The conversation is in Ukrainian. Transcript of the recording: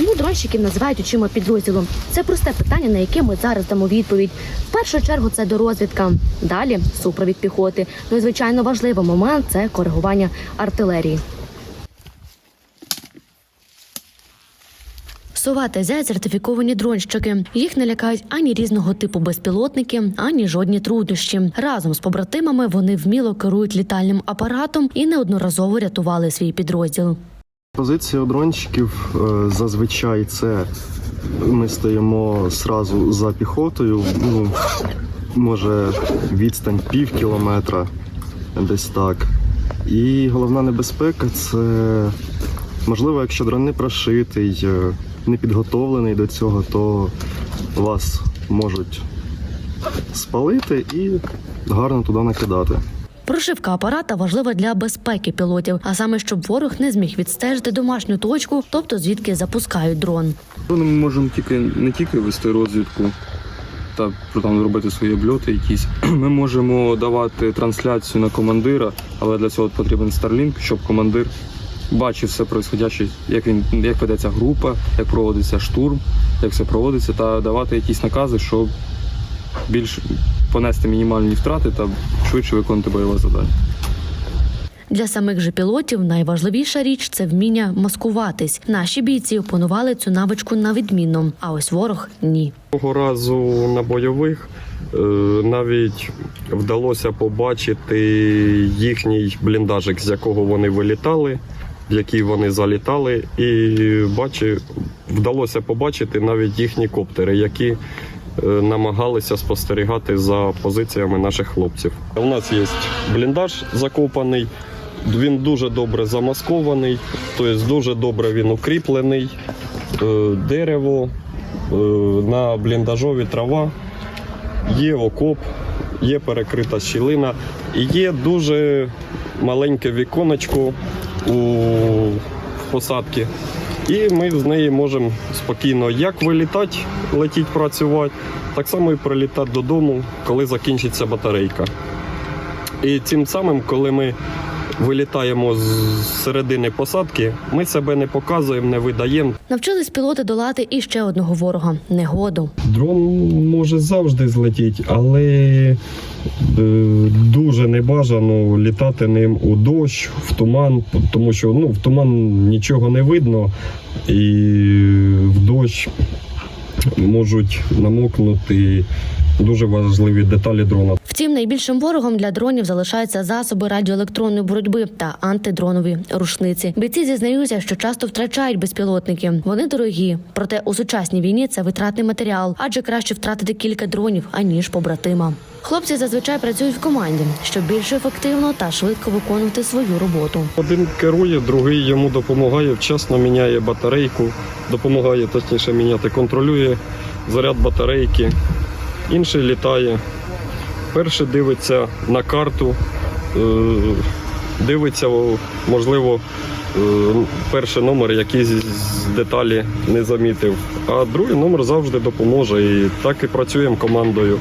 Чому дронщиків називають очима підрозділу? Це просте питання, на яке ми зараз дамо відповідь. В першу чергу це дорозвідка. Далі супровід піхоти. Ну і звичайно важливий момент це коригування артилерії. Сова та зять сертифіковані дронщики. Їх не лякають ані різного типу безпілотники, ані жодні труднощі. Разом з побратимами вони вміло керують літальним апаратом і неодноразово рятували свій підрозділ. Позиція дронщиків е, зазвичай це ми стоїмо зразу за піхотою. Ну, може відстань пів кілометра, десь так. І головна небезпека це можливо, якщо дрон не прошитий, е, не підготовлений до цього, то вас можуть спалити і гарно туди накидати. Прошивка апарата важлива для безпеки пілотів, а саме щоб ворог не зміг відстежити домашню точку, тобто звідки запускають дрон. Ми можемо тільки не тільки вести розвідку та там робити свої обльоти якісь. Ми можемо давати трансляцію на командира, але для цього потрібен Starlink, щоб командир бачив все происходяще, як він як ведеться група, як проводиться штурм, як все проводиться, та давати якісь накази, щоб більш понести мінімальні втрати та швидше виконати бойове завдання. Для самих же пілотів найважливіша річ це вміння маскуватись. Наші бійці опанували цю навичку на відмінно, а ось ворог ні. Того разу на бойових е, навіть вдалося побачити їхній бліндажик, з якого вони вилітали, в який вони залітали, і бачи, вдалося побачити навіть їхні коптери, які намагалися спостерігати за позиціями наших хлопців. У нас є бліндаж закопаний. Він дуже добре замаскований, тобто дуже добре він укріплений, Е, дерево, Е, на бліндажові трава, є окоп, є перекрита щілина і є дуже маленьке віконечко у посадці. І ми з неї можемо спокійно як вилітати, летіть працювати, так само і прилітати додому, коли закінчиться батарейка. І цим самим, коли ми вилітаємо з середини посадки, ми себе не показуємо, не видаємо. Навчились пілоти долати і ще одного ворога негоду. Дрон може завжди злетіти, але е, дуже небажано літати ним у дощ, в туман, тому що ну, в туман нічого не видно, і в дощ можуть намокнути дуже важливі деталі дрона. Втім, найбільшим ворогом для дронів залишаються засоби радіоелектронної боротьби та антидронові рушниці. Бійці зізнаються, що часто втрачають безпілотники. Вони дорогі, проте у сучасній війні це витратний матеріал, адже краще втратити кілька дронів аніж побратима. Хлопці зазвичай працюють в команді, щоб більш ефективно та швидко виконувати свою роботу. Один керує, другий йому допомагає, вчасно міняє батарейку, допомагає точніше міняти, контролює заряд батарейки. Інший літає. Перший дивиться на карту, е, дивиться, можливо, е, перший номер, з деталі не замітив. А другий номер завжди допоможе. І так і працюємо командою.